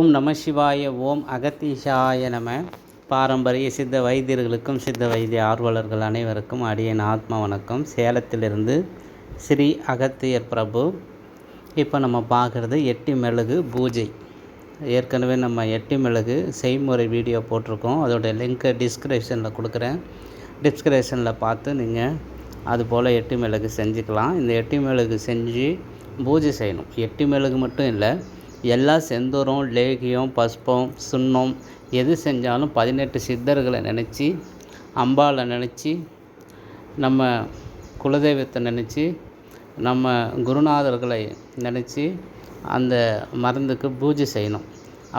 ஓம் நம சிவாய ஓம் அகத்தீஷாய நம. பாரம்பரிய சித்த வைத்தியர்களுக்கும் சித்த வைத்திய ஆர்வலர்கள் அனைவருக்கும் அடியன் ஆத்ம வணக்கம். சேலத்திலிருந்து ஸ்ரீ அகத்தியர் பிரபு. இப்போ நம்ம பார்க்குறது எட்டி மெழுகு பூஜை. ஏற்கனவே நம்ம எட்டி மெழுகு செய்முறை வீடியோ போட்டிருக்கோம். அதோடைய லிங்க்கை டிஸ்கிரிப்ஷனில் கொடுக்குறேன். டிஸ்கிரிப்ஷனில் பார்த்து நீங்கள் அதுபோல் எட்டி மெழுகு செஞ்சுக்கலாம். இந்த எட்டி மெழுகு செஞ்சு பூஜை செய்யணும். எட்டி மெழுகு மட்டும் இல்லை எல்லா செந்தூரம் லேகியம் பஸ்பம் சுண்ணம் எது செஞ்சாலும் பதினெட்டு சித்தர்களை நினச்சி அம்பாவை நினச்சி நம்ம குலதெய்வத்தை நினச்சி நம்ம குருநாதர்களை நினச்சி அந்த மருந்துக்கு பூஜை செய்யணும்.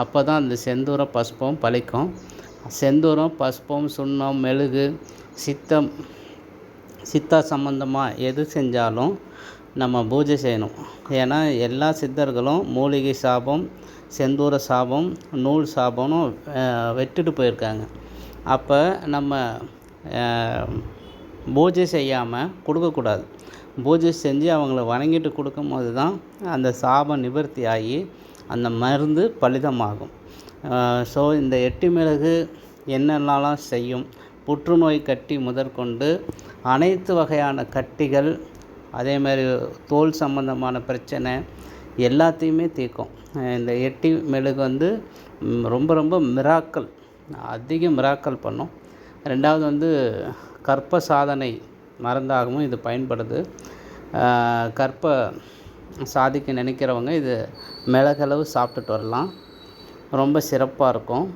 அப்போ தான் அந்த செந்தூரம் பஸ்பம் பழிக்கும். செந்தூரம் பஸ்பம் சுண்ணம் மெழுகு சித்தம் சித்தா சம்மந்தமாக எது செஞ்சாலும் நம்ம பூஜை செய்யணும். ஏன்னா எல்லா சித்தர்களும் மூலிகை சாபம் செந்தூர சாபம் நூல் சாபம்னு வெட்டுட்டு போயிருக்காங்க. அப்போ நம்ம பூஜை செய்யாமல் கொடுக்கக்கூடாது. பூஜை செஞ்சு அவங்கள வணங்கிட்டு கொடுக்கும்போது தான் அந்த சாபம் நிவர்த்தி ஆகி அந்த மருந்து பலிதமாகும். ஸோ இந்த எட்டு மிளகு என்னென்னலாம் செய்யும் புற்றுநோய் கட்டி முதற்கொண்டு அனைத்து வகையான கட்டிகள் அதே மாதிரி தோல் சம்மந்தமான பிரச்சனை எல்லாத்தையுமே தீர்க்கும். இந்த எட்டி மெழுகு வந்து ரொம்ப ரொம்ப மிராக்கல் அதிக மிராக்கல் பண்ணும். ரெண்டாவது வந்து கற்ப சாதனை மருந்தாகவும் இது பயன்படுது. கற்ப சாதிக்க நினைக்கிறவங்க இது மிளகளவு சாப்பிட்டுட்டு வரலாம். ரொம்ப சிறப்பாக இருக்கும்.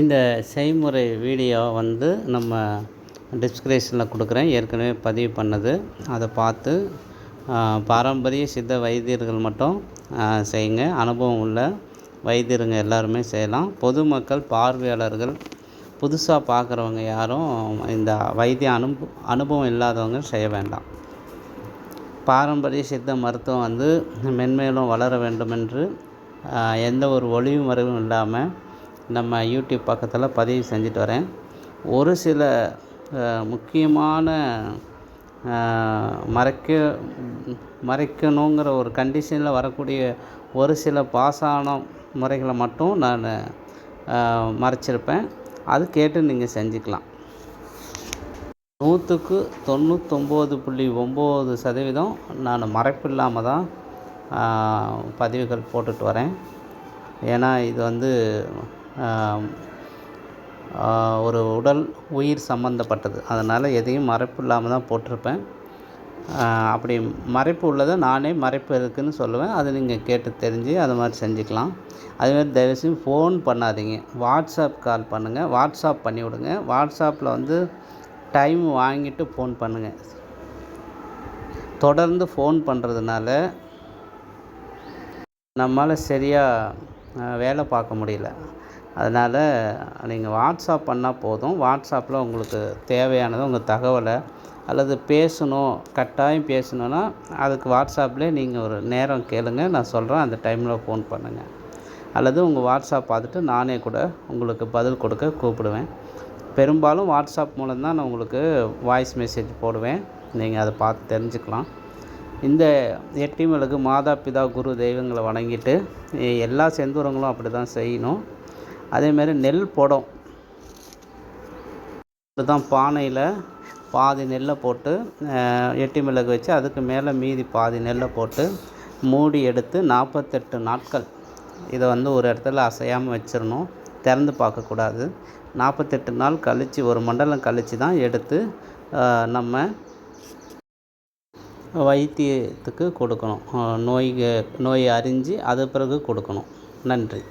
இந்த செய்முறை வீடியோ வந்து நம்ம டிஸ்கிரிப்ஷனில் கொடுக்குறேன். ஏற்கனவே பதிவு பண்ணது. அதை பார்த்து பாரம்பரிய சித்த வைத்தியர்கள் மட்டும் செய்யுங்க. அனுபவம் உள்ள வைத்தியருங்க எல்லாருமே செய்யலாம். பொதுமக்கள் பார்வையாளர்கள் புதுசாக பார்க்குறவங்க யாரும் இந்த வைத்திய அனுப அனுபவம் இல்லாதவங்க செய்ய வேண்டாம். பாரம்பரிய சித்த மருத்துவம் வந்து மென்மேலும் வளர வேண்டும் என்று எந்த ஒரு ஒளிவு மறைவும் இல்லாமல் நம்ம யூடியூப் பக்கத்தில் பதிவு செஞ்சுட்டு வரேன். ஒரு சில முக்கியமான மறைக்க மறைக்கணுங்கிற ஒரு கண்டிஷனில் வரக்கூடிய ஒரு சில பாசான முறைகளை மட்டும் நான் மறைச்சிருப்பேன். அது கேட்டு நீங்கள் செஞ்சுக்கலாம். நூற்றுக்கு தொண்ணூத்தொம்பது புள்ளி ஒம்பது சதவீதம் நான் மறைப்பு இல்லாமல் தான் பதிவுகள் போட்டுட்டு வரேன். ஏன்னா இது வந்து ஒரு உடல் உயிர் சம்மந்தப்பட்டது அதனால் எதையும் மறைப்பு இல்லாமல் தான் போட்டிருப்பேன். அப்படி மறைப்பு உள்ளதை நானே மறைப்பு இருக்குதுன்னு சொல்லுவேன். அதை நீங்கள் கேட்டு தெரிஞ்சு அது மாதிரி செஞ்சுக்கலாம். அதுமாதிரி தயவுசெய்து ஃபோன் பண்ணாதீங்க. வாட்ஸ்அப் கால் பண்ணுங்கள் வாட்ஸ்அப் பண்ணி விடுங்க. வாட்ஸ்அப்பில் வந்து டைம் வாங்கிட்டு ஃபோன் பண்ணுங்கள் தொடர்ந்து ஃபோன் பண்ணுறதுனால நம்மளால் சரியாக வேலை பார்க்க முடியல. அதனால் நீங்கள் வாட்ஸ்அப் பண்ணால் போதும். வாட்ஸ்அப்பில் உங்களுக்கு தேவையானதை உங்கள் தகவலை அல்லது பேசணும் கட்டாயம் பேசணுன்னா அதுக்கு வாட்ஸ்அப்லேயே நீங்கள் ஒரு நேரம் கேளுங்க. நான் சொல்கிறேன் அந்த டைமில் ஃபோன் பண்ணுங்கள் அல்லது உங்கள் வாட்ஸ்அப் பார்த்துட்டு நானே கூட உங்களுக்கு பதில் கொடுக்க கூப்பிடுவேன். பெரும்பாலும் வாட்ஸ்அப் மூலம் தான் நான் உங்களுக்கு வாய்ஸ் மெசேஜ் போடுவேன். நீங்கள் அதை பார்த்து தெரிஞ்சுக்கலாம். இந்த எட்டிமலுக்கு மாதா பிதா குரு தெய்வங்களை வணங்கிட்டு எல்லா செந்தூரங்களும் அப்படி தான் செய்யணும். அதேமாரி நெல் புடம் தான் பானையில் பாதி நெல்லை போட்டு எட்டி மிளகு வச்சு அதுக்கு மேலே மீதி பாதி நெல்லை போட்டு மூடி எடுத்து நாற்பத்தெட்டு நாட்கள் இதை வந்து ஒரு இடத்துல அசையாமல் வச்சிடணும். திறந்து பார்க்கக்கூடாது நாற்பத்தெட்டு நாள் கழித்து ஒரு மண்டலம் கழித்து தான் எடுத்து நம்ம வைத்தியத்துக்கு கொடுக்கணும். நோய் நோய் அறிஞ்சு அது பிறகு கொடுக்கணும். நன்றி.